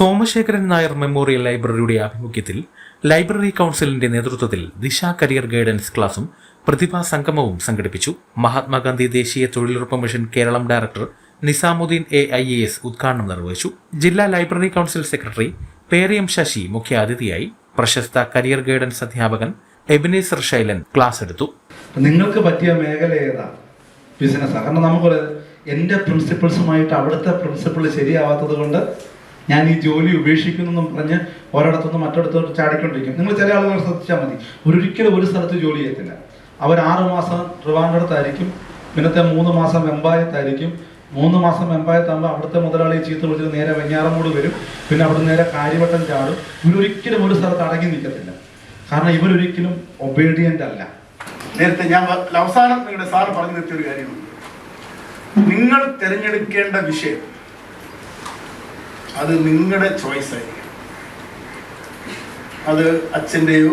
Somasekharan Nair memorial ലൈബ്രറിയുടെ ആഭിമുഖ്യത്തിൽ library കൗൺസിലിന്റെ നേതൃത്വത്തിൽ ദിശ കരിയർ ഗൈഡൻസ് ക്ലാസും പ്രതിഭാ സംഗമവും സംഘടിപ്പിച്ചു. മഹാത്മാഗാന്ധി ദേശീയ തൊഴിലുറപ്പ് mission Keralam director Nizamuddin A I A S ഉദ്ഘാടനം നിർവഹിച്ചു. ജില്ലാ library council secretary Periyam Sasi മുഖ്യാതിഥിയായി പ്രശസ്ത കരിയർ ഗൈഡൻസ് അധ്യാപകൻ എബിനേസർ ശൈലൻ ക്ലാസ് എടുത്തു. നിങ്ങൾക്ക് പറ്റിയ മേഖല ഏതാ? ബിസിനസ്സാണ് കാരണം നമുക്ക് എന്റെ പ്രിൻസിപ്പിൾസുമായിട്ട് അവിടുത്തെ പ്രിൻസിപ്പിൾ ശരിയാവാത്തത് കൊണ്ട് ഞാൻ ഈ ജോലി ഉപേക്ഷിക്കുന്നു പറഞ്ഞ് ഒരിടത്തുനിന്ന് മറ്റൊരിടത്തോട്ട് ചാടിക്കൊണ്ടിരിക്കും. നിങ്ങൾ ചില ആളുകൾ ശ്രദ്ധിച്ചാൽ മതി. ഒരിക്കലും ഒരു സ്ഥലത്ത് ജോലി ചെയ്യത്തില്ല. അവർ ആറ് മാസം ട്രിവാൻഡ്രത്തായിരിക്കും പിന്നത്തെ മൂന്ന് മാസം വെമ്പായത്തായിരിക്കും മൂന്ന് മാസം വെമ്പായത്താകുമ്പോൾ അവിടുത്തെ മുതലാളി ചീത്ത വിളിച്ചിട്ട് നേരെ വെഞ്ഞാറമൂട് വരും. പിന്നെ അവിടെ നേരെ കാര്യവട്ടം ചാടും. ഇവരൊരിക്കലും ഒരു സ്ഥലത്ത് അടങ്ങി നിൽക്കത്തില്ല. കാരണം ഇവരൊരിക്കലും ഒബേഡിയന്റ് അല്ല. നേരത്തെ ഞാൻ അവസാനം നിങ്ങളുടെ സാറ് പറഞ്ഞു നിർത്തിയ ഒരു കാര്യമുണ്ട്. നിങ്ങൾ തിരഞ്ഞെടുക്കേണ്ട വിഷയം അത് നിങ്ങളുടെ ചോയ്സ് ആയിരിക്കും. അത് അച്ഛന്റെയോ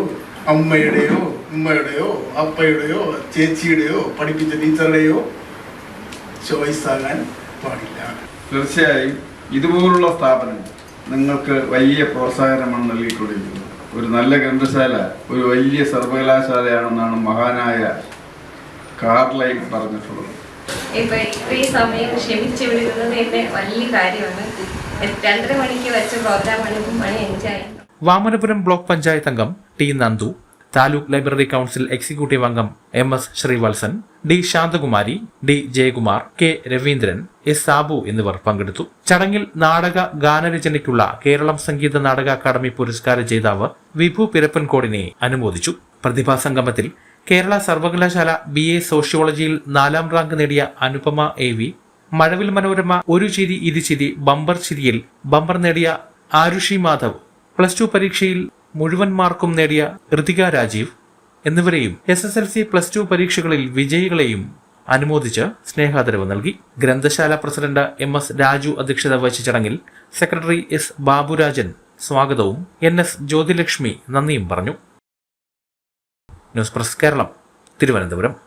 അമ്മയുടെയോ ഉമ്മയുടെയോ അപ്പയുടെയോ ചേച്ചിയുടെയോ പഠിപ്പിച്ച ടീച്ചറുടെയോ ചോയ്സ് ആകാൻ പാടില്ല. തീർച്ചയായും ഇതുപോലുള്ള സ്ഥാപനം നിങ്ങൾക്ക് വലിയ പ്രോത്സാഹനമാണ് നൽകിക്കൊണ്ടിരിക്കുന്നത്. ഒരു നല്ല ഗ്രന്ഥശാല ഒരു വലിയ സർവകലാശാലയാണെന്നാണ് മഹാനായ കാർലൈൻ പറഞ്ഞിട്ടുള്ളത്. ഇപ്പൊ ഇത്രയും സമയം ക്ഷമിച്ചു വിടുന്നത് എന്റെ വലിയ കാര്യമാണ്. രണ്ടര മണിക്ക് വെച്ച പ്രോഗ്രാമാണ് മണി അഞ്ചായി വാമനപുരം ബ്ലോക്ക് പഞ്ചായത്ത് അംഗം T Nandu taluk library council executive അംഗം M S Sreevalsan D Santhakumari D Jayakumar K Raveendran S Sabu എന്നിവർ പങ്കെടുത്തു. ചടങ്ങിൽ നാടക ഗാനരചനയ്ക്കുള്ള കേരളം സംഗീത നാടക അക്കാദമി പുരസ്കാര ജേതാവ് വിഭു പിരപ്പൻകോടിനെ അനുമോദിച്ചു. പ്രതിഭാ സംഗമത്തിൽ കേരള സർവകലാശാല ബി എ സോഷ്യോളജിയിൽ നാലാം റാങ്ക് നേടിയ അനുപമ എ വി മഴവിൽ മനോരമ ഒരു ചിരി ഇരുചിരി ബമ്പർ ചിരിയിൽ ബമ്പർ നേടിയ ആരുഷി മാധവ്. പ്ലസ് ടു പരീക്ഷയിൽ മുഴുവൻ മാർക്കും നേടിയ ഋതിക രാജീവ് എന്നിവരെയും S S L C plus two പരീക്ഷകളിൽ വിജയികളെയും അനുമോദിച്ച് സ്നേഹാദരവ് നൽകി. ഗ്രന്ഥശാല പ്രസിഡന്റ് എം എസ് രാജു അധ്യക്ഷത വഹിച്ച ചടങ്ങിൽ സെക്രട്ടറി എസ് ബാബുരാജൻ സ്വാഗതവും എൻ എസ് ജ്യോതിലക്ഷ്മി നന്ദിയും പറഞ്ഞു. News press Keralam Thiruvananthapuram.